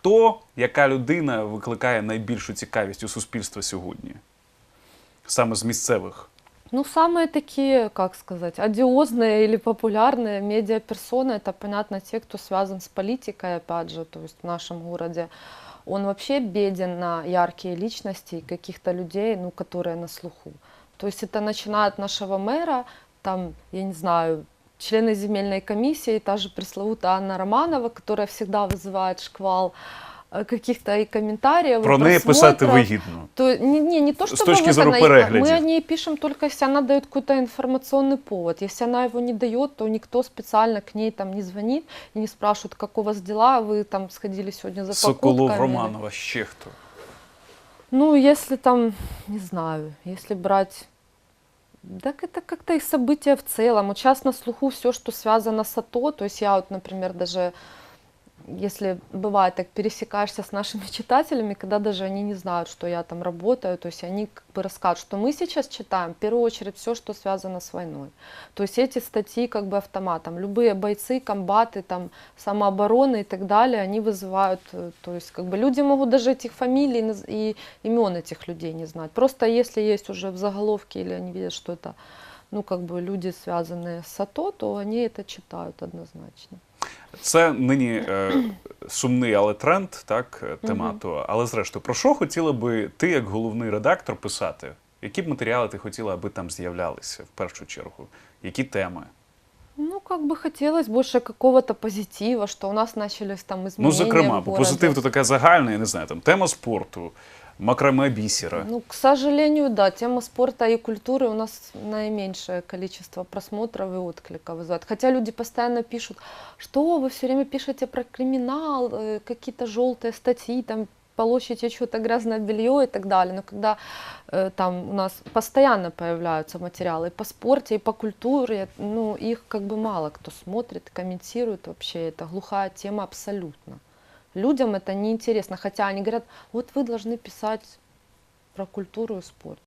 Хто, яка людина викликає найбільшу цікавість у суспільства сьогодні? Саме з місцевих. Ну, самые такие, как сказать, одиозные или популярные медиаперсоны, это, понятно, те, кто связан с политикой, опять же, то есть в нашем городе. Он вообще беден на яркие личности и каких-то людей, ну, которые на слуху. То есть это начиная от нашего мэра, там, я не знаю, члены земельной комиссии, та же пресловутая Анна Романова, которая всегда вызывает шквал э, каких-то и комментариев, и Про неї писати просмотров. вигідно. То не, не, не то, С чтобы точки вот зру она- переглядів. мы о ней пишем только если она дает какой-то информационный повод. Если она его не дает, то никто специально к ней там не звонит и не спрашивает, как у вас дела, вы там сходили сегодня за Соколов покупками. Романова, ще хто. Ну, если там, не знаю, если брать... так это как-то и события в целом. Вот сейчас на слуху все, что связано с АТО. То есть я вот, например, даже если бывает так пересекаешься с нашими читателями, когда даже они не знают, что я там работаю, то есть они как бы расскажут, что мы сейчас читаем в первую очередь все, что связано с войной. То есть эти статьи как бы автоматом. Любые бойцы, комбаты, там, самообороны и так далее, они вызывают, э, то есть как бы люди могут даже этих фамилий и имен этих людей не знать. Просто если есть уже в заголовке или они видят, что это ну, как бы люди, связанные с АТО, то они это читают однозначно. Це нині е, сумний, але тренд, так, темату. тема то. Але зрештою, про що хотіла би ти, як головний редактор, писати? Які б матеріали ти хотіла, аби там з'являлися в першу чергу? Які теми? Ну, как бы хотелось больше какого-то позитива, что у нас начались там изменения Ну, зокрема, в бо городе. позитив то така загальна, я не знаю, там тема спорту, макраме бісера. Ну, к сожалению, да, тема спорта и культуры у нас наименьшее количество просмотров и отклика вызывает. Хотя люди постоянно пишут, что вы все время пишете про криминал, э, какие-то желтые статьи, там полощите что-то грязное белье и так далее. Но когда э, там у нас постоянно появляются материалы и по спорте, и по культуре, ну, их как бы мало кто смотрит, комментирует вообще. Это глухая тема абсолютно. Людям это неинтересно, хотя они говорят, вот вы должны писать про культуру и спорт.